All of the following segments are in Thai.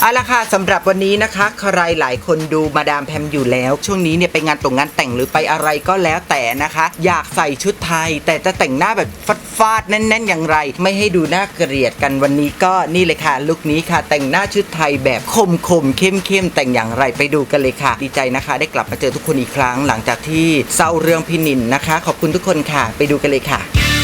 เอาละค่ะสำหรับวันนี้นะคะ ใครหลายคนดูมาดามแพมอยู่แล้ว ช่วงนี้เนี่ยไปงานตรงงานแต่งหรือไปอะไรก็แล้วแต่นะคะ อยากใส่ชุดไทย แต่จะแต่งหน้าแบบฟัดฟาดๆแน่น ๆ อย่างไร ไม่ให้ดูน่าเกลียดกันวันนี้ก็นี่เลยค่ะลุคนี้ค่ะ แต่งหน้าชุดไทยแบบคมคมเข้มเข้มแต่งอย่างไรไปดูกันเลยค่ะ ดีใจนะคะ ได้กลับมาเจอทุกคนอีกครั้งหลังจากที่เศร้าเรื่องพี่นินนะคะ ขอบคุณทุกคนค่ะ ไปดูกันเลยค่ะ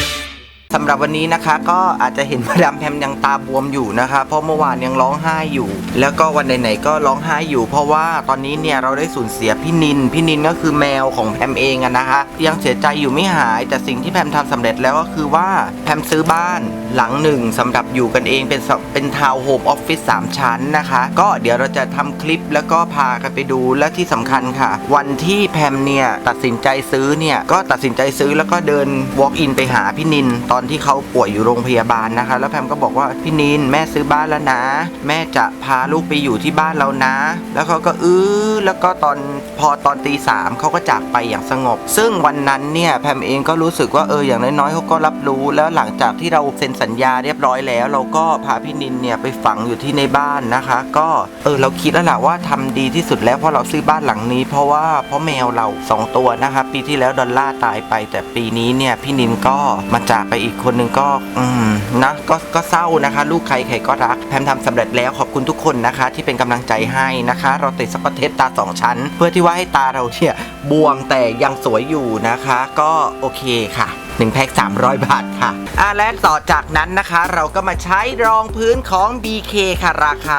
สำหรับวันนี้นะคะก็อาจจะเห็นมาดามแพมยังตาบวมอยู่นะคะ เพราะเมื่อวานยังร้องไห้อยู่ แล้วก็วันไหนๆก็ร้องไห้อยู่ เพราะว่าตอนนี้เนี่ยเราได้สูญเสียพี่นินพี่นินก็คือแมวของแพมเองอะนะคะ ยังเสียใจอยู่ไม่หาย แต่สิ่งที่แพมทำสำเร็จแล้วก็คือว่าแพมซื้อบ้านหลังหนึ่งสำหรับอยู่กันเองเป็นเป็นทาวน์โฮมออฟฟิศสามชั้นนะคะ ก็เดี๋ยวเราจะทำคลิปแล้วก็พากันไปดูและที่สำคัญค่ะ วันที่แพมเนี่ยตัดสินใจซื้อเนี่ยก็ตัดสินใจซื้อแล้วก็เดิน walk in ไปหาพี่นินตอนอนที่เขาป่วยอยู่โรงพยาบาลนะคะ แล้วแพมก็บอกว่าพี่นินแม่ซื้อบ้านแล้วนะ แม่จะพาลูกไปอยู่ที่บ้านเรานะ แล้วเขาก็อื้อแล้วก็ตอนพอตอนตีสามเขาก็จากไปอย่างสงบ ซึ่งวันนั้นเนี่ยแพมเองก็รู้สึกว่าเอออย่างน้อยๆเขาก็รับรู้ แล้วหลังจากที่เราเซ็นสัญญาเรียบร้อยแล้ว เราก็พาพี่นินเนี่ยไปฝังอยู่ที่ในบ้านนะคะ ก็เออเราคิดแล้วแหละว่าทำดีที่สุดแล้วเพราะเราซื้อบ้านหลังนี้ เพราะว่าเพราะแมวเราสองตัวนะคะปีที่แล้วดอลลาร์ตายไป แต่ปีนี้เนี่ยพี่นินก็มาจากไปอีกคนนึงก็อืมนะก็ก็เศร้านะคะ ลูกใครใครก็รักแพมทำสำเร็จแล้วขอบคุณทุกคนนะคะ ที่เป็นกำลังใจให้นะคะ เราติดสกอตเทปตาสองชั้น เพื่อที่ว่าให้ตาเราเนี่ยบวมแต่ยังสวยอยู่นะคะ ก็โอเคค่ะ 1แพ็ค300 บาทค่ะอะและต่อจากนั้นนะคะ เราก็มาใช้รองพื้นของ BK ค่ะ ราคา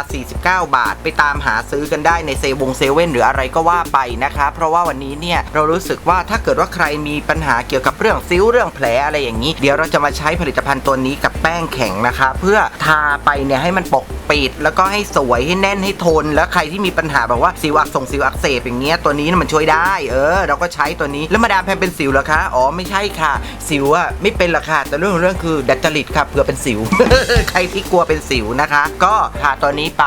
49 บาท ไปตามหาซื้อกันได้ในเซวงเซเว่นหรืออะไรก็ว่าไปนะคะ เพราะว่าวันนี้เนี่ยเรารู้สึกว่าถ้าเกิดว่าใครมีปัญหาเกี่ยวกับเรื่องซิ้วเรื่องแผลอะไรอย่างนี้ เดี๋ยวเราจะมาใช้ผลิตภัณฑ์ตัวนี้กับแป้งแข็งนะคะ เพื่อทาไปเนี่ยให้มันปกปิด แล้วก็ให้สวยให้แน่นให้ทน แล้วใครที่มีปัญหาแบบว่าสิวอักส่งสิวอักเสบอย่างเงี้ยตัวนี้มันช่วยได้ เออ เราก็ใช้ตัวนี้แล้วมาดามแพมเป็นสิวเหรอคะอ๋อไม่ใช่ค่ะสิวอะไม่เป็นหรอกค่ะแต่เรื่องของเรื่องคือดัดจริตค่ะเผื่อเป็นสิว ใครที่กลัวเป็นสิวนะคะ ก็ทาตัวนี้ไป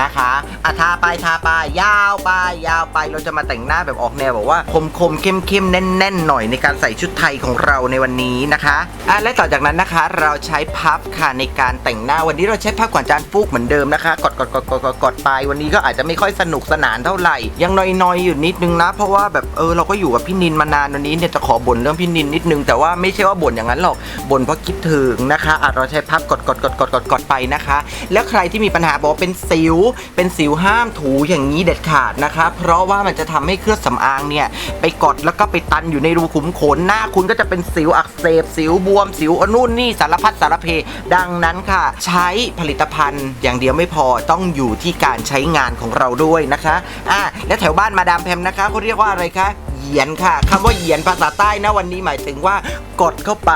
นะคะอะทาไปทาไปยาวไปยาวไปเราจะมาแต่งหน้าแบบออกแนวแบบว่า คมคมเข้มเข้มแน่นแน่นหน่อยในการใส่ชุดไทยของเราในวันนี้นะคะอะและต่อจากนั้นนะคะ เราใช้พับค่ะในการแต่งหน้าวันนี้เราใช้พับกวาดจานฟูกเหมือนเดิมนะคะกดกดกดกดกดกดไปวันนี้ก็อาจจะไม่ค่อยสนุกสนานเท่าไหร่ ยังนอยๆอยู่นิดนึงนะ เพราะว่าแบบเออเราก็อยู่กับพี่นินมานานวันนี้เนี่ยจะขอบ่นเรื่องพี่นินนิดนึงแต่ว่าว่าไม่ใช่ว่าบ่นอย่างนั้นหรอกบ่นเพราะคิดถึงนะคะอาจเราใช้พับกดกดกดกดกดกดไปนะคะ แล้วใครที่มีปัญหาบอกว่าเป็นสิว เป็นสิวห้ามถูอย่างนี้เด็ดขาดนะคะ เพราะว่ามันจะทำให้เครื่องสำอางเนี่ยไปกดแล้วก็ไปตันอยู่ในรูขุมขนหน้าคุณก็จะเป็นสิวอักเสบสิวบวมสิวอนู่นนี่สารพัดสารเพ ดังนั้นค่ะ ใช้ผลิตภัณฑ์อย่างเดียวไม่พอต้องอยู่ที่การใช้งานของเราด้วยนะคะอะและแถวบ้านมาดามแพมนะคะเขาเรียกว่าอะไรคะ เหยียนค่ะคำว่าเหยียนภาษาใต้นะวันนี้หมายถึงว่ากดเข้าไป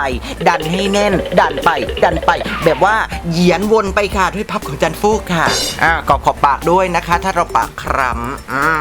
ดันให้แน่น ดันไป ดันไป แบบว่าเหยียนวนไปค่ะด้วยพับของจันฟูกค่ะอ่ากอบขอบปากด้วยนะคะ ถ้าเราปากคล้ำอืม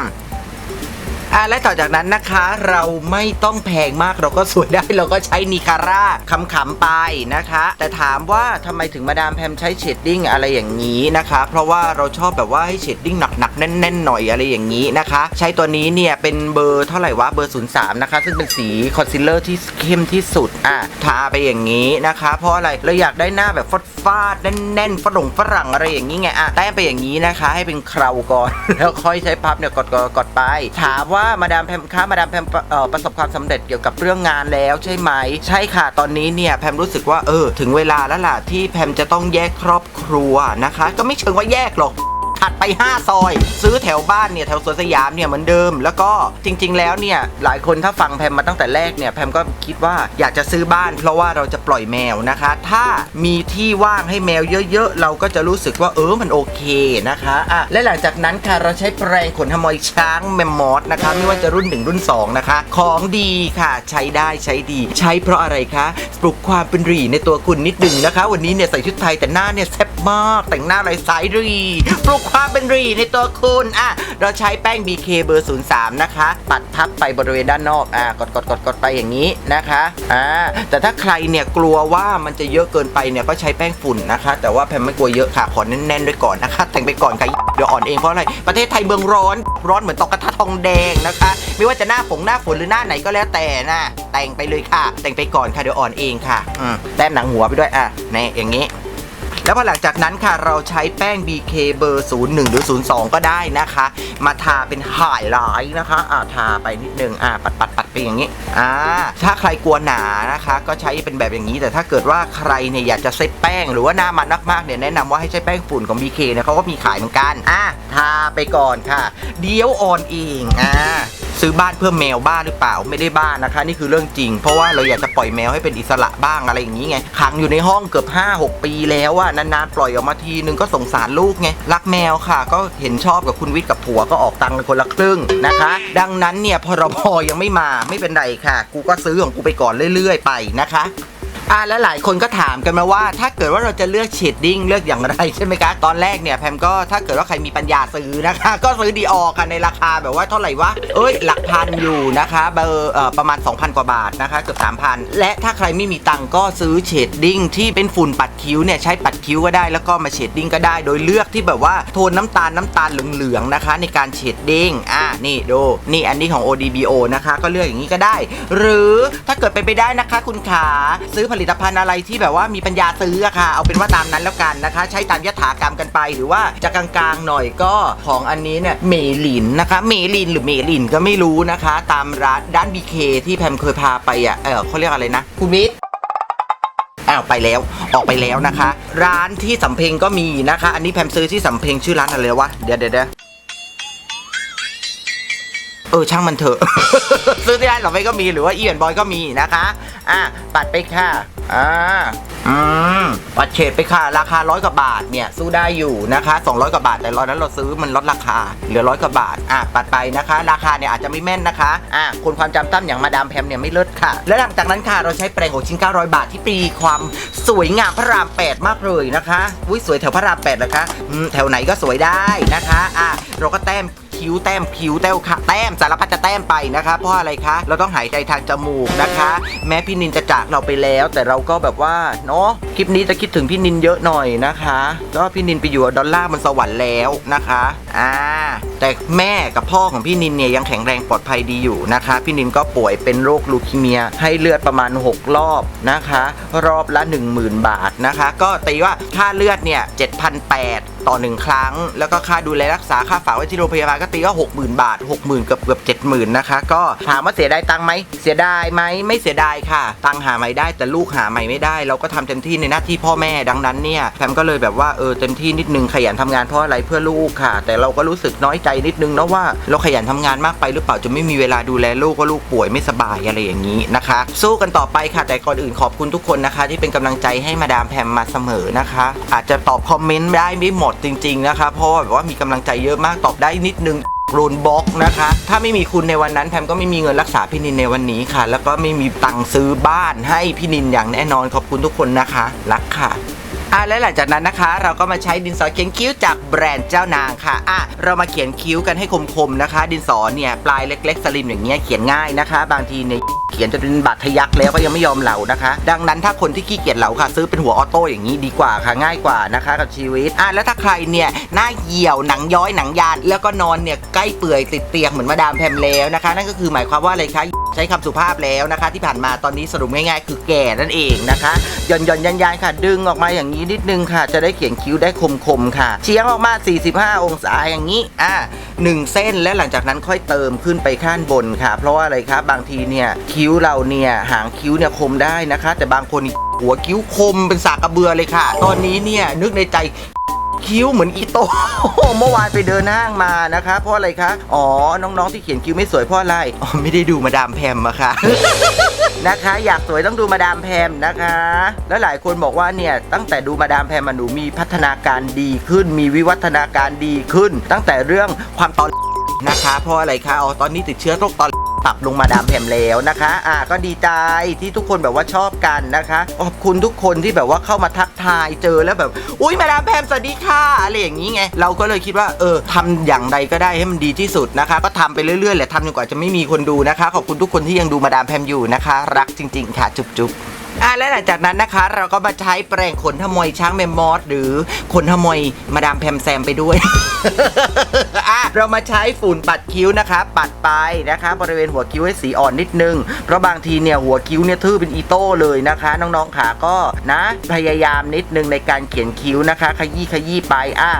อะและต่อจากนั้นนะคะเราไม่ต้องแพงมากเราก็สวยได้เราก็ใช้นิคาร่าขำๆไปนะคะ แต่ถามว่าทำไมถึงมาดามแพมใช้เชดดิ้งอะไรอย่างนี้นะคะ เพราะว่าเราชอบแบบว่าให้เชดดิ้งหนักๆแน่นๆหน่อยอะไรอย่างนี้นะคะ ใช้ตัวนี้เนี่ยเป็นเบอร์เท่าไหร่วะเบอร์ 03 นะคะ ซึ่งเป็นสีคอนซีลเลอร์ที่เข้มที่สุดอะทาไปอย่างนี้นะคะ เพราะอะไรเราอยากได้หน้าแบบฟดฟาดแน่นๆฝรั่งฝรั่งอะไรอย่างนี้ไงอะแต้มไปอย่างนี้นะคะ ให้เป็นเคราวก่อนแล้วค่อยใช้พับเนี่ยกดกดกดไปถามว่ามาดามแพมคะมาดามแพมเอ่อประสบความสำเร็จเกี่ยวกับเรื่องงานแล้วใช่ไหม ใช่ค่ะ ตอนนี้เนี่ยแพมรู้สึกว่าเออ ถึงเวลาแล้วล่ะที่แพมจะต้องแยกครอบครัวนะคะ ก็ไม่เชิงว่าแยกหรอก ถัดไป 5 ซอย ซื้อแถวบ้านเนี่ยแถวสวนสยามเนี่ยเหมือนเดิม แล้วก็จริง ๆ แล้วเนี่ยหลายคนถ้าฟังแพมมาตั้งแต่แรกเนี่ยแพมก็คิดว่าอยากจะซื้อบ้าน เพราะว่าเราจะปล่อยแมวนะคะ ถ้ามีที่ว่างให้แมวเยอะๆ เราก็จะรู้สึกว่าเออมันโอเคนะคะอะและหลังจากนั้นค่ะเราใช้แปรงขนขโมยช้างแมมมอสนะคะไม่ว่าจะรุ่น 1 รุ่น 2 นะคะ ของดีค่ะใช้ได้ใช้ดี ใช้เพราะอะไรคะปลุกความเป็นรีในตัวคุณนิดหนึ่งนะคะ วันนี้เนี่ยใส่ชุดไทยแต่หน้าเนี่ยแซ่บมากแต่งหน้าลายสายรีปลุกความเป็นรีในตัวคุณอะเราใช้แป้ง BK เบอร์ 03 นะคะ ปัดทับไปบริเวณด้านนอกอะกดกดกดกดไปอย่างนี้นะคะอ่าแต่ถ้าใครเนี่ยกลัวว่ามันจะเยอะเกินไปเนี่ยก็ใช้แป้งฝุ่นนะคะ แต่ว่าแพมไม่กลัวเยอะค่ะขอแน่นๆด้วยก่อนนะคะ แต่งไปก่อนค่ะเดี๋ยวอ่อนเองเพราะอะไรประเทศไทยเมืองร้อนร้อนเหมือนตอกกระทะทองแดงนะคะ ไม่ว่าจะหน้าฝงหน้าฝนหรือหน้าไหนก็แล้วแต่นะแต่งไปเลยค่ะ แต่งไปก่อนค่ะเดี๋ยวอ่อนเองค่ะอืมแต้มหนังหัวไปด้วยอะในอย่างนี้ แล้วพอหลังจากนั้นค่ะเราใช้แป้ง BK เบอร์ 01 หรือ 02 ก็ได้นะคะ มาทาเป็นไฮไลท์นะคะอ่าทาไปนิดนึงอ่าปัดปัดปัดไปอย่างนี้อ่าถ้าใครกลัวหนานะคะ ก็ใช้เป็นแบบอย่างนี้ แต่ถ้าเกิดว่าใครเนี่ยอยากจะเซตแป้งหรือว่าหน้ามันมากๆเนี่ยแนะนำว่าให้ใช้แป้งฝุ่นของ BK เนี่ยเขาก็มีขายเหมือนกันอะทาไปก่อนค่ะ เดี๋ยวออนเองอ่า ซื้อบ้านเพื่อแมวบ้าหรือเปล่าไม่ได้บ้านนะคะ นี่คือเรื่องจริง เพราะว่าเราอยากจะปล่อยแมวให้เป็นอิสระบ้างอะไรอย่างนี้ไงขังอยู่ในห้องเกือบ 5-6 ปีแล้วอะนานๆปล่อยออกมาทีนึงก็สงสารลูกไงรักแมวค่ะ ก็เห็นชอบกับคุณวิทย์กับผัวก็ออกตังค์กันคนละครึ่งนะคะ ดังนั้นเนี่ยพรบยังไม่มาไม่เป็นไรค่ะ กูก็ซื้อของกูไปก่อนเรื่อย ๆ ไปนะคะ อ่าและหลายคนก็ถามกันมาว่า ถ้าเกิดว่าเราจะเลือกเชดดิ้งเลือกอย่างไรใช่ไหมคะตอนแรกเนี่ยแพมก็ถ้าเกิดว่าใครมีปัญญาซื้อนะคะ ก็ซื้อดีออกันในราคาแบบว่าเท่าไหร่วะเอ้ยหลักพันอยู่นะคะเบอร์ประมาณ 2,000 กว่าบาทนะคะเกือบ3,000 และถ้าใครไม่มีตังก็ซื้อเชดดิ้งที่เป็นฝุ่นปัดคิ้วเนี่ยใช้ปัดคิ้วก็ได้แล้วก็มาเชดดิ้งก็ได้ โดยเลือกที่แบบว่าโทนน้ำตาลน้ำตาลเหลืองๆนะคะ ในการเชดดิ้งอ่านี่ดูนี่อันนี้ของ ODBO นะคะ ก็เลือกอย่างนี้ก็ได้ หรือถ้าเกิดไปไปได้นะคะ คุณขาซื้อผลิตภัณฑ์อะไรที่แบบว่ามีปัญญาซื้ออะค่ะ เอาเป็นว่าตามนั้นแล้วกันนะคะ ใช้ตามยถากรรมกันไป หรือว่าจะกลางๆหน่อยก็ของอันนี้เนี่ยเมลินนะคะ เมลินหรือเมลินก็ไม่รู้นะคะ ตามร้านด้านบีเคที่แพมเคยพาไปอะเออเขาเรียกอะไรนะคุณวิทย์อ้าวไปแล้วออกไปแล้วนะคะ ร้านที่สำเพ็งก็มีนะคะ อันนี้แพมซื้อที่สำเพ็งชื่อร้านอะไรวะเดี๋ยวเดี๋ยว เออช่างมันเถอะ ซื้อที่ร้านสำเพ็งก็มีหรือว่าอีเวนบอยก็มีนะคะ อะปัดไปค่ะอ่าอืมปัดเฉดไปค่ะ ราคาร้อยกว่าบาทเนี่ยสู้ได้อยู่นะคะ 200กว่าบาทแต่ร้อยนั้นเราซื้อมันลดราคาเหลือร้อยกว่าบาทอะปัดไปนะคะ ราคาเนี่ยอาจจะไม่แม่นนะคะอะคนความจำตั้มอย่างมาดามแพมเนี่ยไม่เลิศค่ะ และหลังจากนั้นค่ะเราใช้แปรงของชิ้น900 บาทที่ตีความสวยงามพระราม 8 มากเลยนะคะอุ้ยสวยแถวพระราม8เหรอคะอืมแถวไหนก็สวยได้นะคะอะเราก็แต้ม คิ้วแต้มคิ้วแต้วค่ะแต้มสารพัดจะแต้มไปนะคะเพราะอะไรคะ เราต้องหายใจทางจมูกนะคะ แม้พี่นินจะจากเราไปแล้ว แต่เราก็แบบว่าเนาะคลิปนี้จะคิดถึงพี่นินเยอะหน่อยนะคะก็พี่นินไปอยู่ดอลลาร์บนสวรรค์แล้วนะคะอ่าแต่แม่กับพ่อของพี่นินเนี่ยยังแข็งแรงปลอดภัยดีอยู่นะคะ พี่นินก็ป่วยเป็นโรคลูคีเมีย ให้เลือดประมาณ 6 รอบนะคะ รอบละ 10,000 บาทนะคะ ก็ตีว่าค่าเลือดเนี่ย7,800 ต่อ 1 ครั้ง แล้วก็ค่าดูแลรักษาค่าฝากไว้ที่โรงพยาบาลก็ตีว่า60,000 บาท 60,000 เกือบเกือบ70,000 นะคะ ก็ถามว่าเสียดายตังค์ไหมเสียดายไหมไม่เสียดายค่ะ ตังค์หาใหม่ได้แต่ลูกหาใหม่ไม่ได้ เราก็ทำเต็มที่ในหน้าที่พ่อแม่ดังนั้นเนี่ยแพมก็เลยแบบว่าเออเต็มที่นิดนึงขยันทำงานเพราะอะไรเพื่อลูกค่ะ แต่เราก็รู้สึกน้อยใจนิดนึงนะว่าเราขยันทำงานมากไปหรือเปล่าจะไม่มีเวลาดูแลลูกว่าลูกป่วยไม่สบายอะไรอย่างนี้นะคะ สู้กันต่อไปค่ะ แต่ก่อนอื่นขอบคุณทุกคนนะคะ ที่เป็นกำลังใจให้มาดามแพมมาเสมอนะคะ อาจจะตอบคอมเมนต์ได้ไม่หมดจริง ๆ นะคะ เพราะว่าแบบว่ามีกำลังใจเยอะมากตอบได้นิดนึงโรนบล็อกนะคะ ถ้าไม่มีคุณในวันนั้นแพมก็ไม่มีเงินรักษาพี่นินในวันนี้ค่ะ แล้วก็ไม่มีตังค์ซื้อบ้านให้พี่นินอย่างแน่นอนขอบคุณทุกคนนะคะ รักค่ะ อะและหลังจากนั้นนะคะ เราก็มาใช้ดินสอเขียนคิ้วจากแบรนด์เจ้านางค่ะอะเรามาเขียนคิ้วกันให้คมๆนะคะ ดินสอเนี่ยปลายเล็ก ๆ สลิมอย่างเงี้ยเขียนง่ายนะคะ บางทีเนี่ยเขียนจะเป็นบาดทะยักแล้วก็ยังไม่ยอมเหลานะคะ ดังนั้นถ้าคนที่ขี้เกียจเหลาค่ะ ซื้อเป็นหัวออโต้อย่างนี้ดีกว่าค่ะง่ายกว่านะคะกับชีวิตอะแล้วถ้าใครเนี่ยหน้าเหี่ยวหนังย้อยหนังยาน แล้วก็นอนเนี่ยใกล้เปื่อยติดเตียงเหมือนมาดามแพมแล้วนะคะ นั่นก็คือหมายความว่าอะไรคะใช้คำสุภาพแล้วนะคะ ที่ผ่านมาตอนนี้สรุปง่ายๆ คือแก่นั่นเองนะคะหย่อนหย่อนยันยันค่ะ ดึงออกมาอย่างนี้นิดนึงค่ะ จะได้เขียนคิ้วได้คมๆค่ะ เฉียงออกมา 45 องศาอย่างนี้ อะหนึ่งเส้นและหลังจากนั้นค่อยเติมขึ้นไปข้างบนค่ะ เพราะว่าอะไรครับบางทีเนี่ยคิ้วเราเนี่ยหางคิ้วเนี่ยคมได้นะคะ แต่บางคนหัวคิ้วคมเป็นสากกระเบือเลยค่ะ ตอนนี้เนี่ยนึกในใจ คิ้วเหมือนอีโต เมื่อวานไปเดินห้างมานะคะเพราะอะไรคะ อ๋อ น้องๆที่เขียนคิ้วไม่สวยเพราะอะไร อ๋อ ไม่ได้ดูมาดามแพมอะค่ะนะคะ อยากสวยต้องดูมาดามแพมนะคะ แล้วหลายคนบอกว่าเนี่ยตั้งแต่ดูมาดามแพมมาหนูมีพัฒนาการดีขึ้น มีวิวัฒนาการดีขึ้น ตั้งแต่เรื่องความตอนนะคะ เพราะอะไรคะ อ๋อ ตอนนี้ติดเชื้อโรคตอน ปรับลงมาดามแพมแล้วนะคะ อ่าก็ดีใจที่ทุกคนแบบว่าชอบกันนะคะขอบคุณทุกคนที่แบบว่าเข้ามาทักทายเจอแล้วแบบ อุ้ยมาดามแพมสวัสดีค่ะอะไรอย่างนี้ไง เราก็เลยคิดว่าเออทำอย่างใดก็ได้ให้มันดีที่สุดนะคะ ก็ทำไปเรื่อยๆแหละทำจนกว่าจะไม่มีคนดูนะคะ ขอบคุณทุกคนที่ยังดูมาดามแพมอยู่นะคะ รักจริง ๆ ค่ะ จุ๊บๆ อะและหลังจากนั้นนะคะ เราก็มาใช้แปรงขนขโมยช้างแมมมอสหรือขนขโมยมาดามแพมแซมไปด้วย อะเรามาใช้ฝุ่นปัดคิ้วนะคะ ปัดไปนะคะ บริเวณหัวคิ้วให้สีอ่อนนิดนึง เพราะบางทีเนี่ยหัวคิ้วเนี่ยทื่อเป็นอีโต้เลยนะคะ น้องๆขาก็นะพยายามนิดนึงในการเขียนคิ้วนะคะ ขยี้ขยี้ไปอะ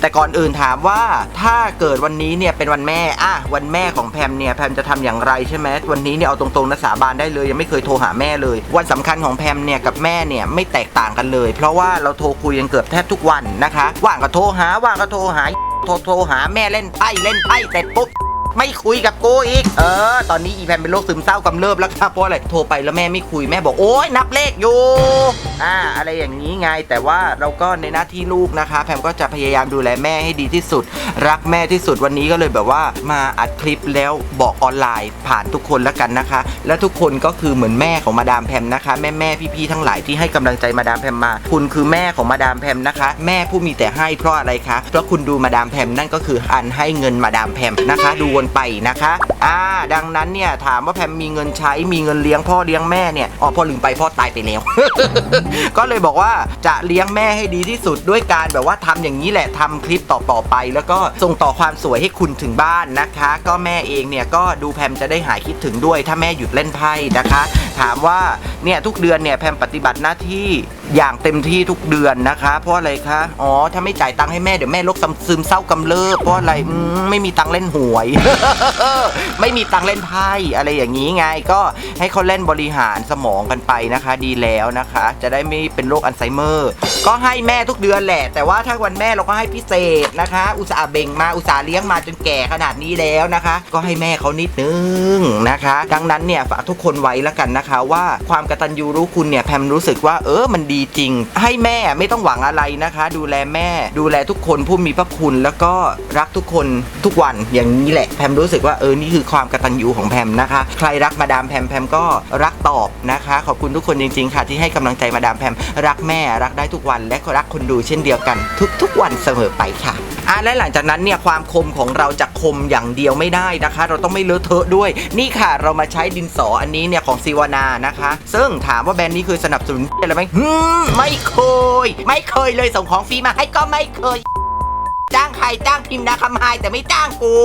แต่ก่อนอื่นถามว่าถ้าเกิดวันนี้เนี่ยเป็นวันแม่อะวันแม่ของแพมเนี่ยแพมจะทำอย่างไรใช่ไหมวันนี้เนี่ยเอาตรงๆนะสาบานได้เลย ยังไม่เคยโทรหาแม่เลย วันสำคัญของแพมเนี่ยกับแม่เนี่ยไม่แตกต่างกันเลย เพราะว่าเราโทรคุยกันเกือบแทบทุกวันนะคะ ว่างก็โทรหาว่างก็โทรหาโทรโทรหาแม่เล่นไพ่เล่นไพ่เสร็จปุ๊บ ไม่คุยกับกูอีก เออ ตอนนี้อีแพมเป็นโรคซึมเศร้ากำเริบแล้วครับเพราะอะไรโทรไปแล้วแม่ไม่คุยแม่บอกโอ๊ยนับเลขอยู่อ่าอะไรอย่างนี้ไงแต่ว่าเราก็ในหน้าที่ลูกนะคะ แพมก็จะพยายามดูแลแม่ให้ดีที่สุด รักแม่ที่สุดวันนี้ก็เลยแบบว่ามาอัดคลิปแล้วบอกออนไลน์ผ่านทุกคนแล้วกันนะคะ และทุกคนก็คือเหมือนแม่ของมาดามแพมนะคะ แม่แม่ๆพี่ๆทั้งหลายที่ให้กำลังใจมาดามแพมมา คุณคือแม่ของมาดามแพมนะคะ แม่ผู้มีแต่ให้เพราะอะไรคะเพราะคุณดูมาดามแพมนั่นก็คืออันให้เงินมาดามแพมนะคะ ดูวนไปนะคะอ่าดังนั้นเนี่ยถามว่าแพมมีเงินใช้มีเงินเลี้ยงพ่อเลี้ยงแม่เนี่ยอ๋อพ่อลืมไปพ่อตายไปแล้ว ก็เลยบอกว่าจะเลี้ยงแม่ให้ดีที่สุดด้วยการแบบว่าทำอย่างนี้แหละทำคลิปต่อๆไป แล้วก็ส่งต่อความสวยให้คุณถึงบ้านนะคะ ก็แม่เองเนี่ยก็ดูแพมจะได้หายคิดถึงด้วย ถ้าแม่หยุดเล่นไพ่นะคะ ถามว่าเนี่ยทุกเดือนเนี่ยแพมปฏิบัติหน้าที่ อย่างเต็มที่ทุกเดือนนะคะ เพราะอะไรคะอ๋อถ้าไม่จ่ายตังค์ให้แม่เดี๋ยวแม่โรคซึมเศร้ากำเริบเพราะอะไรอืมไม่มีตังค์เล่นหวย ไม่มีตังค์เล่นไพ่อะไรอย่างนี้ไงก็ให้เขาเล่นบริหารสมองกันไปนะคะ ดีแล้วนะคะ จะได้ไม่เป็นโรคอัลไซเมอร์ ก็ให้แม่ทุกเดือนแหละ แต่ว่าถ้าวันแม่เราก็ให้พิเศษนะคะ อุตส่าห์เบ่งมาอุตส่าห์เลี้ยงมาจนแก่ขนาดนี้แล้วนะคะ ก็ให้แม่เขานิดนึงนะคะ ดังนั้นเนี่ยฝากทุกคนไว้แล้วกันนะคะ ว่าความกตัญญูรู้คุณเนี่ยแพมรู้สึกว่าเออมันดีจริง ให้แม่ไม่ต้องหวังอะไรนะคะ ดูแลแม่ ดูแลทุกคนผู้มีพระคุณแล้วก็รักทุกคนทุกวันอย่างนี้แหละแพมรู้สึกว่าเออนี่คือความกตัญญูของแพมนะคะ ใครรักมาดามแพมแพมก็รักตอบนะคะ ขอบคุณทุกคนจริง ๆ ค่ะ ที่ให้กำลังใจมาดามแพมรักแม่รักได้ทุกวันและก็รักคนดูเช่นเดียวกัน ทุกๆวันเสมอไปค่ะ อะและหลังจากนั้นเนี่ยความคมของเราจะคมอย่างเดียวไม่ได้นะคะ เราต้องไม่เลอะเทอะด้วย นี่ค่ะเรามาใช้ดินสออันนี้เนี่ยของซีวานานะคะ ซึ่งถามว่าแบรนด์นี้คือสนับสนุนอะไรไหมไม่เคย ไม่เคยเลยส่งของฟรีมาให้ก็ไม่เคย จ้างใครจ้างพิมพ์นะคำไฮแต่ไม่จ้างกู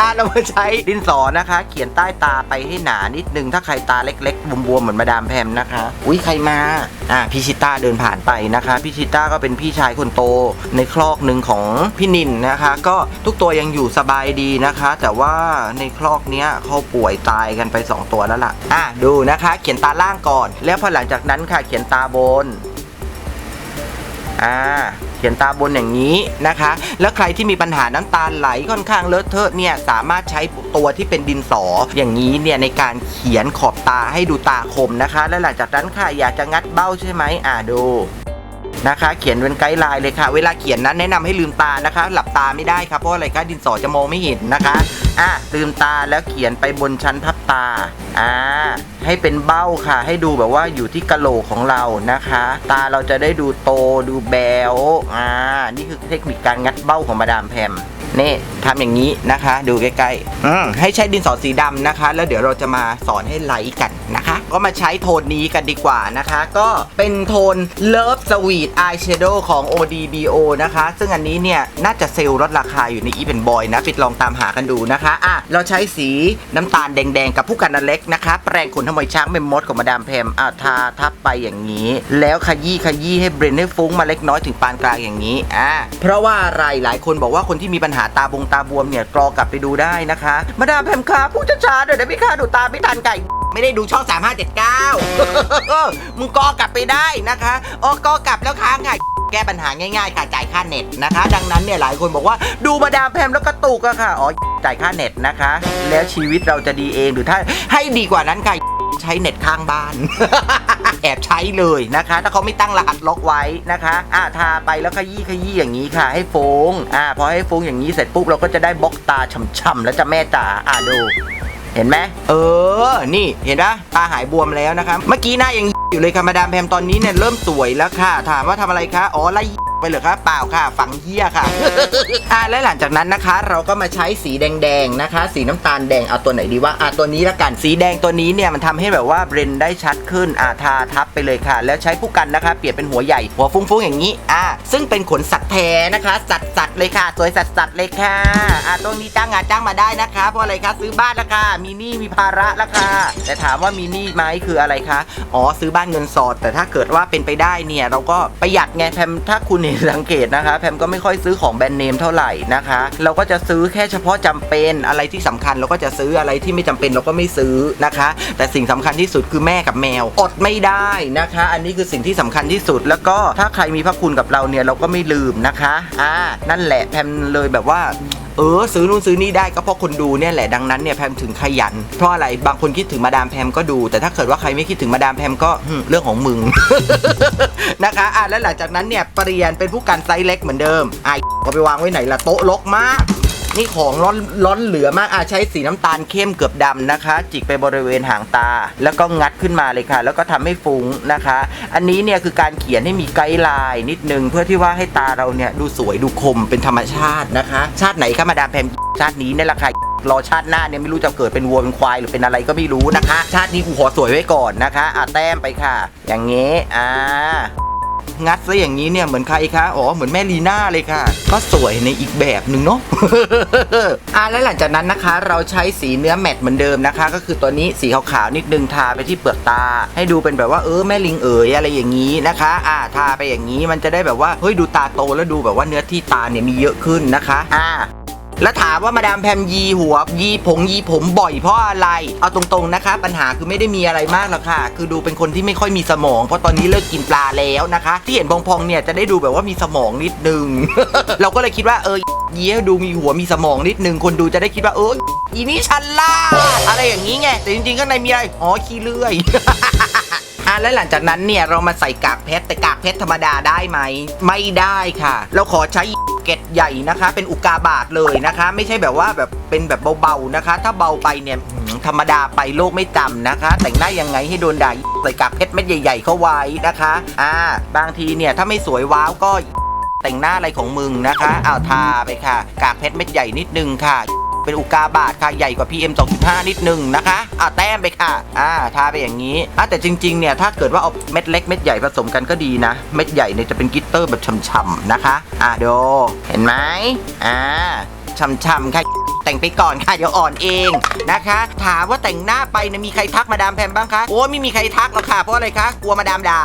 อะเรามาใช้ดินสอนะคะ เขียนใต้ตาไปให้หนานิดนึง ถ้าใครตาเล็กๆบวมๆเหมือนมาดามแพมนะคะ อุ้ยใครมาอะพี่ชิต้าเดินผ่านไปนะคะพี่ชิต้าก็เป็นพี่ชายคนโตในคลอกหนึ่งของพี่นินนะคะ ก็ทุกตัวยังอยู่สบายดีนะคะ แต่ว่าในคลอกเนี้ยเขาป่วยตายกันไป 2 ตัวแล้วล่ะอะดูนะคะ เขียนตาล่างก่อน แล้วพอหลังจากนั้นค่ะเขียนตาบนอ่า เขียนตาบนอย่างนี้นะคะ แล้วใครที่มีปัญหาน้ำตาไหลค่อนข้างเลอะเทอะเนี่ยสามารถใช้ตัวที่เป็นดินสอ อย่างนี้เนี่ยในการเขียนขอบตาให้ดูตาคมนะคะ และหลังจากนั้นค่ะอยากจะงัดเบ้าใช่ไหมอ่าดู นะคะ เขียนเป็นไกด์ไลน์เลยค่ะ เวลาเขียนนั้นแนะนำให้ลืมตานะคะ หลับตาไม่ได้ครับเพราะอะไรคะดินสอจะมองไม่เห็นนะคะอะลืมตาแล้วเขียนไปบนชั้นพับตาอ่าให้เป็นเบ้าค่ะ ให้ดูแบบว่าอยู่ที่กะโหลกของเรานะคะ ตาเราจะได้ดูโตดูแบวอ่านี่คือเทคนิคการงัดเบ้าของมาดามแพมนี่ทำอย่างนี้นะคะ ดูใกล้ๆอืมให้ใช้ดินสอสีดำนะคะ แล้วเดี๋ยวเราจะมาสอนให้ไลท์กัน นะคะ ก็มาใช้โทนนี้กันดีกว่านะคะ ก็เป็นโทน Love Sweet Eyeshadow ของ ODBO นะคะ ซึ่งอันนี้เนี่ยน่าจะเซลล์ลดราคาอยู่ใน e ีเป็นบอยนะปิดลองตามหากันดูนะคะอะเราใช้สีน้ำตาลแดงๆ กับผู้กันนเล็กนะคะ แปรงขนทำไมช้างเป็นมดของมาดามแพมอะทาทับไปอย่างนี้ แล้วขยี้ขยี้ให้เบรนให้ฟุ้งมาเล็กน้อยถึงปานกลางอย่างนี้อะเพราะว่าอะไรหลายคนบอกว่าคนที่มีปัญหาตาบงตาบวมเนี่ยกรอกลับไปดูได้นะคะ มาดามแพมคะผู้ช้าๆเดี๋ยวนะพี่คะดูตาไม่ทันไก่ไม่ได้ดูช่อง3579 มึงกอกลับไปได้นะคะอ๋อกอกลับแล้วค้างค่ะแก้ปัญหาง่ายๆ ค่ะจ่ายค่าเน็ตนะคะ ดังนั้นเนี่ยหลายคนบอกว่าดูมาดามแพมแล้วกระตุกอะค่ะอ๋อจ่ายค่าเน็ตนะคะ แล้วชีวิตเราจะดีเองหรือถ้าให้ดีกว่านั้นค่ะใช้เน็ตข้างบ้าน แอบใช้เลยนะคะ ถ้าเขาไม่ตั้งรหัสล็อกไว้นะคะอ่าทาไปแล้วขยี้ขยี้อย่างนี้ค่ะ ให้ฟงอ่าพอให้ฟงอย่างนี้เสร็จปุ๊บเราก็จะได้บล็อกตาช่ำๆแล้วจะแม่จ๋าอ่าดู เห็นไหมเออ นี่เห็นปะตาหายบวมแล้วนะครับ เมื่อกี้หน้ายังอยู่เลยค่ะมาดามแพมตอนนี้เนี่ยเริ่มสวยแล้วค่ะ ถามว่าทำอะไรคะ อ๋อไล่ ไปเหรอคะเปล่าค่ะฝังเหี้ยค่ะอ่าและหลังจากนั้นนะคะ เราก็มาใช้สีแดงๆนะคะ สีน้ำตาลแดงเอาตัวไหนดีว่าอ่าตัวนี้ละกันสีแดงตัวนี้เนี่ยมันทำให้แบบว่าเบรนได้ชัดขึ้นอ่าทาทับไปเลยค่ะ แล้วใช้ผู้กันนะคะ เปลี่ยนเป็นหัวใหญ่หัวฟุ้งๆอย่างนี้อ่าซึ่งเป็นขนสัตว์แท้นะคะสัตว์สัตว์เลยค่ะ สวยสัตว์สัตว์เลยค่ะอ่าตรงนี้จ้างงานจ้างมาได้นะคะเพราะอะไรคะซื้อบ้านละค่ะมีหนี้มีภาระละค่ะแต่ถามว่ามีหนี้ไหมคืออะไรคะอ๋อซื้อบ้านเงินสดแต่ถ้าเกิดว่าเป็นไปได้เนี่ยเราก็ประหยัดไงแพมถ้าคุณเห็นสังเกตนะคะ แพมก็ไม่ค่อยซื้อของแบรนด์เนมเท่าไหร่นะคะ เราก็จะซื้อแค่เฉพาะจำเป็นอะไรที่สำคัญเราก็จะซื้ออะไรที่ไม่จำเป็นเราก็ไม่ซื้อนะคะ แต่สิ่งสำคัญที่สุดคือแม่กับแมว อดไม่ได้นะคะ อันนี้คือสิ่งที่สำคัญที่สุด แล้วก็ถ้าใครมีพระคุณกับเราเนี่ยเราก็ไม่ลืมนะคะอ่านั่นแหละแพมเลยแบบว่า เออซื้อนู่นซื้อนี่ได้ก็เพราะคนดูเนี่ยแหละดังนั้นเนี่ยแพมถึงขยัน เพราะอะไรบางคนคิดถึงมาดามแพมก็ดู แต่ถ้าเกิดว่าใครไม่คิดถึงมาดามแพมก็เรื่องของมึงนะคะอะแล้วหลังจากนั้นเนี่ยเปลี่ยนเป็นผู้การไซส์เล็กเหมือนเดิมไอ้ก็ไปวางไว้ไหนละโต๊ะรกมาก นี่ของร้อนร้อนเหลือมากอาใช้สีน้ำตาลเข้มเกือบดำนะคะ จิกไปบริเวณหางตา แล้วก็งัดขึ้นมาเลยค่ะ แล้วก็ทำให้ฟุ้งนะคะ อันนี้เนี่ยคือการเขียนให้มีไกด์ไลน์นิดนึง เพื่อที่ว่าให้ตาเราเนี่ยดูสวยดูคมเป็นธรรมชาตินะคะ ชาติไหนคะมาดามแพมชาตินี้เนี่แหละค่ะรอชาติหน้าเนี่ยไม่รู้จะเกิดเป็นวัวเป็นควายหรือเป็นอะไรก็ไม่รู้นะคะ ชาตินี้กูขอสวยไว้ก่อนนะคะอะแต้มไปค่ะ อย่างเงี้อ่า งัดซะอย่างนี้เนี่ยเหมือนใครคะอ๋อเหมือนแม่ลีน่าเลยค่ะ ก็สวยในอีกแบบหนึ่งเนาะอ่าแล้วหลังจากนั้นนะคะ เราใช้สีเนื้อแมตต์เหมือนเดิมนะคะ ก็คือตัวนี้สีขาวๆนิดนึงทาไปที่เปลือกตา ให้ดูเป็นแบบว่าเออแม่ลิงเอ๋ยอะไรอย่างนี้นะคะ อ่าทาไปอย่างนี้มันจะได้แบบว่าเฮ้ยดูตาโตแล้วดูแบบว่าเนื้อที่ตาเนี่ยมีเยอะขึ้นนะคะ อ่า แล้วถามว่ามาดามแพมยีหัว ยีผงยีผมบ่อยเพราะอะไร เอาตรงๆนะคะ ปัญหาคือไม่ได้มีอะไรมากหรอกค่ะ คือดูเป็นคนที่ไม่ค่อยมีสมอง เพราะตอนนี้เลิกกินปลาแล้วนะคะ ที่เห็นพองๆเนี่ยจะได้ดูแบบว่ามีสมองนิดนึง เราก็เลยคิดว่าเออ ยีให้ดูมีหัวมีสมองนิดนึงคนดูจะได้คิดว่าเอออีนี่ชันล่าอะไรอย่างนี้ไงแต่จริงๆข้างในมีอะไรอ๋อขี้เลื่อยอะแล้วหลังจากนั้นเนี่ยเรามาใส่กากเพชรแต่กากเพชรธรรมดาได้ไหมไม่ได้ค่ะ เราขอใช้เกล็ดใหญ่นะคะ เป็นอุกาบาตเลยนะคะ ไม่ใช่แบบว่าแบบเป็นแบบเบาๆนะคะ ถ้าเบาไปเนี่ยธรรมดาไปโลกไม่จำนะคะ แต่งหน้ายังไงให้โดนด่าใส่กากเพชรเม็ดใหญ่ ๆ เข้าไว้นะคะ อ่า บางทีเนี่ยถ้าไม่สวยว้าวก็ แต่งหน้าอะไรของมึงนะคะเอาทาไปค่ะ กากเพชรเม็ดใหญ่นิดนึงค่ะ เป็นอุกาบาตค่ะใหญ่กว่า PM 2.5 นิดนึงนะคะอ่าแต้มไปค่ะอ่าทาไปอย่างนี้อะแต่จริงๆเนี่ยถ้าเกิดว่าเอาเม็ดเล็กเม็ดใหญ่ผสมกันก็ดีนะ เม็ดใหญ่เนี่ยจะเป็นกิตเตอร์แบบฉ่ำๆนะคะ อ่าดูเห็นไหมอ่าฉ่ำๆค่ะ แต่งไปก่อนค่ะเดี๋ยวอ่อนเองนะคะ ถามว่าแต่งหน้าไปนี่ยมีใครทักมาดามแพมบ้างคะโอ้ไม่มีใครทักหรอกค่ะเพราะอะไรคะกลัวมาดามด่า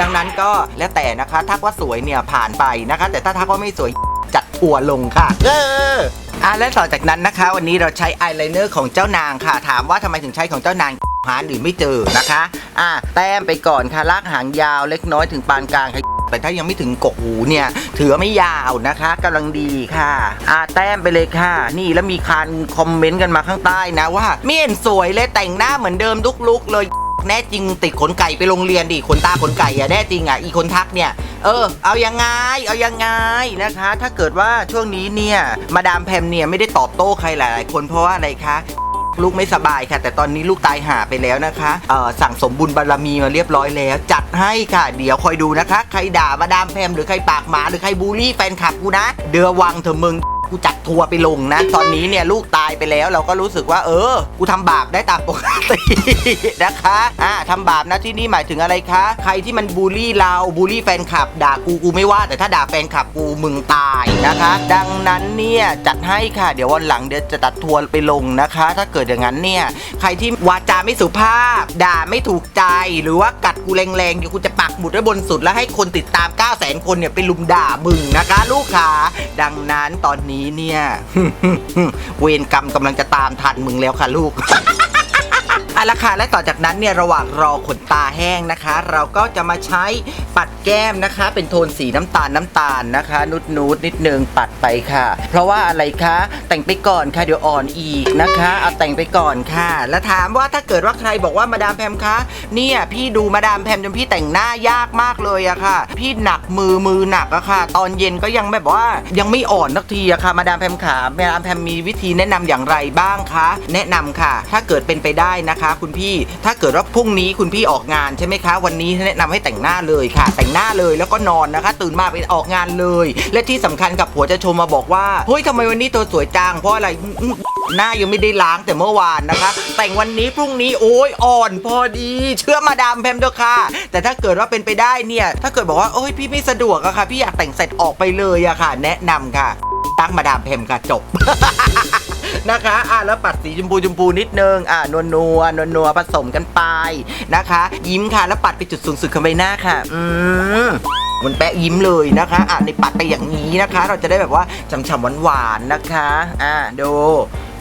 ดังนั้นก็แล้วแต่นะคะทักว่าสวยเนี่ยผ่านไปนะคะ แต่ถ้าทักว่าไม่สวยจัดทัวลงค่ะ เอออะและต่อจากนั้นนะคะ วันนี้เราใช้อายไลเนอร์ของเจ้านางค่ะ ถามว่าทำไมถึงใช้ของเจ้านางหาอื่นไม่เจอนะคะ อะแต้มไปก่อนค่ะลากหางยาวเล็กน้อยถึงปานกลางค่ะ แต่ถ้ายังไม่ถึงกกหูเนี่ยถือว่าไม่ยาวนะคะกำลังดีค่ะอะแต้มไปเลยค่ะ นี่แล้วมีการคอมเมนต์กันมาข้างใต้นะว่าไม่เห็นสวยเลยแต่งหน้าเหมือนเดิมทุกลุกเลยแน่จริงติดขนไก่ไปโรงเรียนดิขนตาขนไก่อะแน่จริงอะอีคนทักเนี่ยเออเอายังไงเอายังไงนะคะ ถ้าเกิดว่าช่วงนี้เนี่ยมาดามแพมเนี่ยไม่ได้ตอบโต้ใครหลายๆคนเพราะว่าอะไรคะ ลูกไม่สบายค่ะ แต่ตอนนี้ลูกตายหาไปแล้วนะคะเอ่อสั่งสมบุญบารมีมาเรียบร้อยแล้ว จัดให้ค่ะ เดี๋ยวคอยดูนะคะ ใครด่ามาดามแพมหรือใครปากหมาหรือใครบูลลี่แฟนคลับกูนะ เดือวังเถอะมึง กูจัดทัวร์ไปลงนะ ตอนนี้เนี่ยลูกตายไปแล้วเราก็รู้สึกว่า เออ กูทำบาปได้ตามปกตินะคะอ่าทำบาปนะที่นี่หมายถึงอะไรคะ ใครที่มันบูลลี่เราบูลลี่แฟนคลับ ด่ากูกูไม่ว่าแต่ถ้าด่าแฟนคลับกูมึงตายนะคะ ดังนั้นเนี่ยจัดให้ค่ะ เดี๋ยววันหลังเดี๋ยวจะตัดทัวร์ไปลงนะคะ ถ้าเกิดอย่างนั้นเนี่ยใครที่วาจาไม่สุภาพ ด่าไม่ถูกใจหรือว่ากัดกูแรงๆเดี๋ยวกูจะปักหมุดไว้บนสุดแล้วให้คนติดตาม9 0 0 0 0 0 คนเนี่ยไปลุมด่ามึงนะคะ ลูกขาดังนั้นตอนนี้เนี่ย เวรกรรมกำลังจะตามทันมึงแล้วค่ะลูกเอาละค่ะและต่อจากนั้นเนี่ยระหว่างรอขนตาแห้งนะคะ เราก็จะมาใช้ปัดแก้มนะคะ เป็นโทนสีน้ำตาลน้ำตาลนะคะ นุดนูดนิดนึงปัดไปค่ะ เพราะว่าอะไรคะแต่งไปก่อนค่ะเดี๋ยวอ่อนอีกนะคะเอาแต่งไปก่อนค่ะ แล้วถามว่าถ้าเกิดว่าใครบอกว่ามาดามแพมคะเนี่ยพี่ดูมาดามแพมจนพี่แต่งหน้ายากมากเลยอะค่ะ พี่หนักมือมือหนักอะค่ะ ตอนเย็นก็ยังแบบว่ายังไม่อ่อนนักทีอะค่ะ มาดามแพมขามาดามแพมมีวิธีแนะนำอย่างไรบ้างคะ แนะนำค่ะ ถ้าเกิดเป็นไปได้นะคะคุณพี่ถ้าเกิดว่าพรุ่งนี้คุณพี่ออกงานใช่ไหมคะ วันนี้แนะนำให้แต่งหน้าเลยค่ะ แต่งหน้าเลยแล้วก็นอนนะคะ ตื่นมาไปออกงานเลย และที่สำคัญกับผัวจะชมมาบอกว่าเฮ้ยทำไมวันนี้ตัวสวยจังเพราะอะไรหน้ายังไม่ได้ล้างแต่เมื่อวานนะคะ แต่งวันนี้พรุ่งนี้โอ้ยอ่อนพอดี เชื่อมาดามแพมเถอะค่ะ แต่ถ้าเกิดว่าเป็นไปได้เนี่ย ถ้าเกิดบอกว่าโอ้ยพี่ไม่สะดวกอะค่ะ พี่อยากแต่งเสร็จออกไปเลยอะค่ะ แนะนำค่ะ ตั้งมาดามแพมค่ะจบ นะคะ อะแล้วปัดสีชมพูชมพูนิดนึง อะนวลนัวนวลนัวผสมกันไปนะคะ ยิ้มค่ะแล้วปัดไปจุดสูงสุดของใบหน้าค่ะ อืมมันแปะยิ้มเลยนะคะ อะในปัดไปอย่างนี้นะคะ เราจะได้แบบว่าฉ่ำๆหวานๆนะคะ อะดู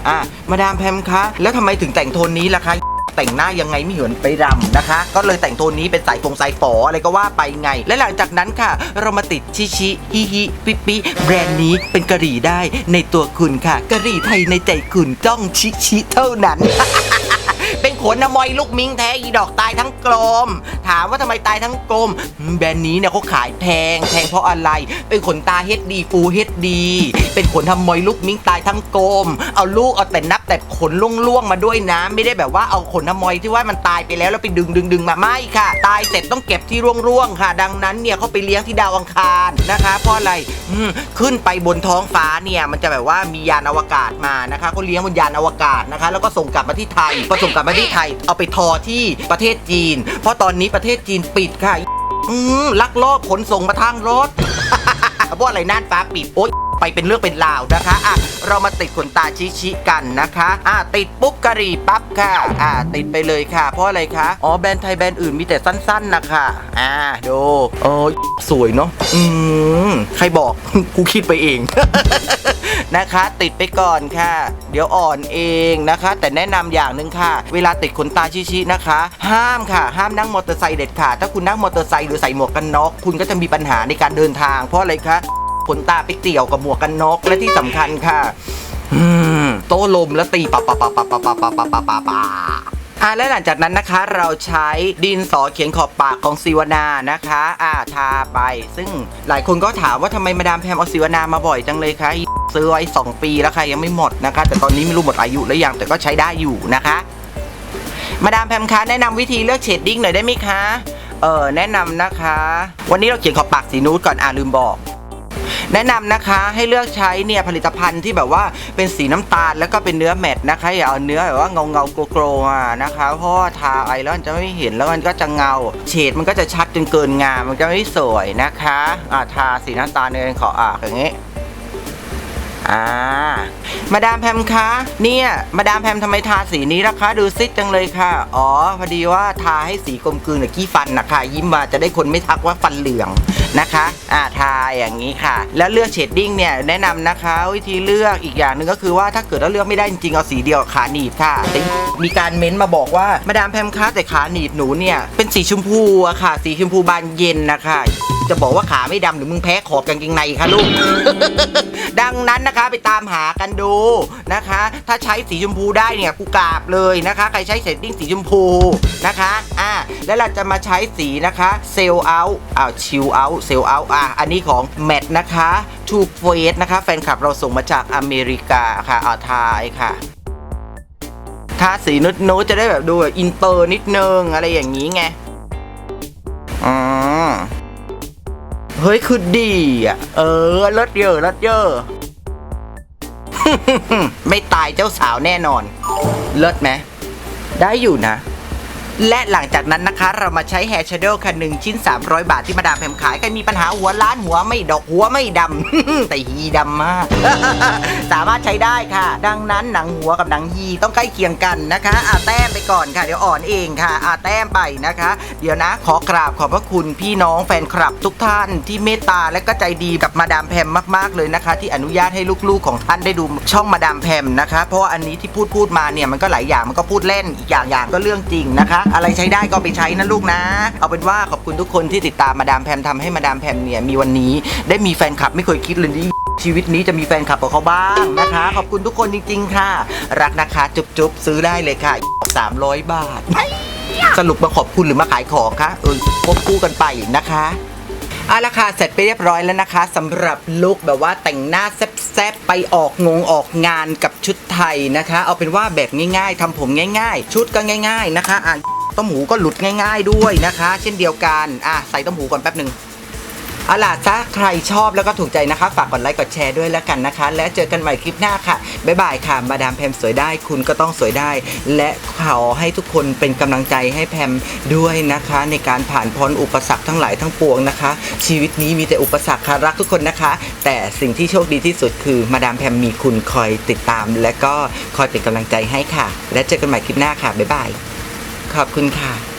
อะมาดามแพมคะ แล้วทำไมถึงแต่งโทนนี้ล่ะคะ แต่งหน้ายังไงไม่เหมือนไปรำนะคะ ก็เลยแต่งโทนนี้เป็นสายฟงสายฝออะไรก็ว่าไปไง และหลังจากนั้นค่ะ เรามาติดชิชิฮิฮิปิปิแบรนด์นี้เป็นกะหรี่ได้ในตัวคุณค่ะกะหรี่ไทยในใจคุณจ้องชิชิเท่านั้น เป็นขนนมอยลูกมิงแท้อีดอกตายทั้งกลม ถามว่าทำไมตายทั้งกลม แบรนด์นี้เนี่ยเขาขายแพงแพงเพราะอะไร เป็นขนตาเฮดดีฟูเฮดดี เป็นขนทำมอยลูกมิงตายทั้งกลม เอาลูกเอาแต่นับแต่ขนล่วงๆมาด้วยนะ ไม่ได้แบบว่าเอาขนทำมอยที่ว่ามันตายไปแล้วแล้วไปดึงดึงดึงมาไม่ค่ะ ตายเสร็จต้องเก็บที่ร่วงๆค่ะ ดังนั้นเนี่ยเขาไปเลี้ยงที่ดาวอังคารนะคะเพราะอะไรขึ้นไปบนท้องฟ้าเนี่ยมันจะแบบว่ามียานอวกาศมานะคะเขาเลี้ยงบนยานอวกาศนะคะ แล้วก็ส่งกลับมาที่ไทยพอส่งกลับมาที่ไทย เอาไปทอที่ประเทศจีน เพราะตอนนี้ประเทศจีนปิดค่ะ อืมลักลอบขนส่งมาทางรถ เพราะอะไรน่านฟ้าปิดโอ๊ย ไปเป็นเรื่องเป็นราวนะคะอะเรามาติดขนตาชิชิกันนะคะอะติดปุ๊บกะหรี่ปั๊บค่ะอะติดไปเลยค่ะ เพราะอะไรคะอ๋อแบรนด์ไทยแบรนด์อื่นมีแต่สั้น ๆนะคะอ่าดูโอ้สวยเนาะอืมใครบอก กูคิดไปเองนะคะติดไปก่อนค่ะ เดี๋ยวอ่อนเองนะคะ แต่แนะนำอย่างหนึ่งค่ะ เวลาติดขนตาชิๆนะคะ ห้ามค่ะ ห้ามนั่งมอเตอร์ไซค์เด็ดขาดถ้าคุณนั่งมอเตอร์ไซค์หรือใส่หมวกกันน็อกคุณก็จะมีปัญหาในการเดินทางเพราะอะไรคะ ขนตาไปเกี่ยวกับหมวกกันน็อกและที่สำคัญค่ะอืมโต้ลมแล้วตีปะปะปะปะปะปะปะปะปะปะปะอ่าและหลังจากนั้นนะคะเราใช้ดินสอเขียนขอบปากของซีวนานะคะอ่าทาไป ซึ่งหลายคนก็ถามว่าทำไมมาดามแพมเอาซีวนามาบ่อยจังเลยคะอีซื้อไว้ 2 ปีแล้วค่ะยังไม่หมดนะคะ แต่ตอนนี้ไม่รู้หมดอายุหรือยังแต่ก็ใช้ได้อยู่นะคะ มาดามแพมคะแนะนำวิธีเลือกเฉดดิ้งหน่อยได้ไหมคะเออแนะนำนะคะ วันนี้เราเขียนขอบปากสีนูดก่อนอ่าลืมบอก แนะนำนะคะให้เลือกใช้เนี่ยผลิตภัณฑ์ที่แบบว่าเป็นสีน้ำตาลแล้วก็เป็นเนื้อแมตนะคะอย่าเอาเนื้อแบบว่าเงาเงาๆโกลอะนะคะเพราะว่าทาไปแล้วมันจะไม่เห็นแล้วมันก็จะเงา เฉดมันก็จะชัดจนเกินงามมันจะไม่สวยนะคะอ่าทาสีน้ำตาลในขออะอย่างงี้อ่ามาดามแพมคะเนี่ยมาดามแพมทำไมทาสีนี้ล่ะคะ ดูซิดจังเลยค่ะ อ๋อพอดีว่าทาให้สีกลมกลืนกับขี้ฟันนะคะ ยิ้มมาจะได้คนไม่ทักว่าฟันเหลือง นะคะ อ่าทาอย่างนี้ค่ะ แล้วเลือกเชดดิ้งเนี่ยแนะนำนะคะ วิธีเลือกอีกอย่างหนึ่งก็คือว่าถ้าเกิดว่าเลือกไม่ได้จริงๆเอาสีเดียวขาหนีบค่ะแต่มีการเม้นต์มาบอกว่ามาดามแพมคะแต่ขาหนีบหนูเนี่ยเป็นสีชมพูอะค่ะ สีชมพูบานเย็นนะคะจะบอกว่าขาไม่ดำหรือมึงแพ้ขอบกางเกงในคะลูก ดังนั้นนะคะไปตามหากันดูนะคะ ถ้าใช้สีชมพูได้เนี่ยกูกราบเลยนะคะ ใครใช้เซตติ้งสีชมพูนะคะ อ่า แล้วเราจะมาใช้สีนะคะเซลเอาอ้าวชิลเอาเซลล์เอาอะอันนี้ของแมทนะคะทูเฟสนะคะ แฟนคลับเราส่งมาจากอเมริกาค่ะเอาทายค่ะทาสีนุดนุดจะได้แบบดูแบบอินเตอร์นิดนึง อะไรอย่างนี้ไงอืมเฮ้ย คือดีอะ เออเลิศเยอะเลิศเยอะ ไม่ตายเจ้าสาวแน่นอน เลิศไหม ได้อยู่นะ และหลังจากนั้นนะคะ เรามาใช้แฮร์ชโดว์คันหนึ่งชิ้น 300 บาทที่มาดามแพมขายใครมีปัญหาหัวล้านหัวไม่ดอกหัวไม่ดำ แต่ฮีดำมาก สามารถใช้ได้ค่ะ ดังนั้นหนังหัวกับหนังฮีต้องใกล้เคียงกันนะคะอาแต้มไปก่อนค่ะเดี๋ยวอ่อนเองค่ะอาแต้มไปนะคะ เดี๋ยวนะขอกราบขอบพระคุณพี่น้องแฟนคลับทุกท่านที่เมตตาและก็ใจดีกับมาดามแพมมาก ๆเลยนะคะ ที่อนุญาตให้ลูกๆของท่านได้ดูช่องมาดามแพมนะคะ เพราะว่าอันนี้ที่พูดพูดมาเนี่ยมันก็หลายอย่างมันก็พูดเล่นอีกอย่างอย่างก็เรื่องจริงนะคะอะไรใช้ได้ก็ไปใช้นะลูกนะ เอาเป็นว่าขอบคุณทุกคนที่ติดตามมาดามแพมทำให้มาดามแพมเนี่ยมีวันนี้ ได้มีแฟนคลับไม่เคยคิดเลยที่ชีวิตนี้จะมีแฟนคลับกับเขาบ้างนะคะ ขอบคุณทุกคนจริง ๆ ค่ะ รักนะคะจุ๊บๆซื้อได้เลยค่ะ300 บาท สรุปมาขอบคุณหรือมาขายของคะเออควบคู่กันไปนะคะเอาละค่ะเสร็จไปเรียบร้อยแล้วนะคะสำหรับลุคแบบว่าแต่งหน้าแซ่บๆไปออกงงออกงานกับชุดไทยนะคะ เอาเป็นว่าแบบง่ายๆทำผมง่ายๆ ชุดก็ง่าย ๆนะคะอะ ต้มหูก็หลุดง่าย ๆด้วยนะคะ เช่นเดียวกันอะใส่ต้มหูก่อนแป๊บหนึ่งเอาล่ะถ้าใครชอบแล้วก็ถูกใจนะคะ ฝากกดไลค์กดแชร์ด้วยแล้วกันนะคะ และเจอกันใหม่คลิปหน้าค่ะ บ๊ายบายค่ะ มาดามแพมสวยได้ คุณก็ต้องสวยได้ และขอให้ทุกคนเป็นกำลังใจให้แพมด้วยนะคะ ในการผ่านพ้นอุปสรรคทั้งหลายทั้งปวงนะคะ ชีวิตนี้มีแต่อุปสรรคค่ะรักทุกคนนะคะ แต่สิ่งที่โชคดีที่สุดคือมาดามแพมมีคุณคอยติดตาม และก็คอยเป็นกำลังใจให้ค่ะ และเจอกันใหม่คลิปหน้าค่ะบ๊ายบาย ขอบคุณค่ะ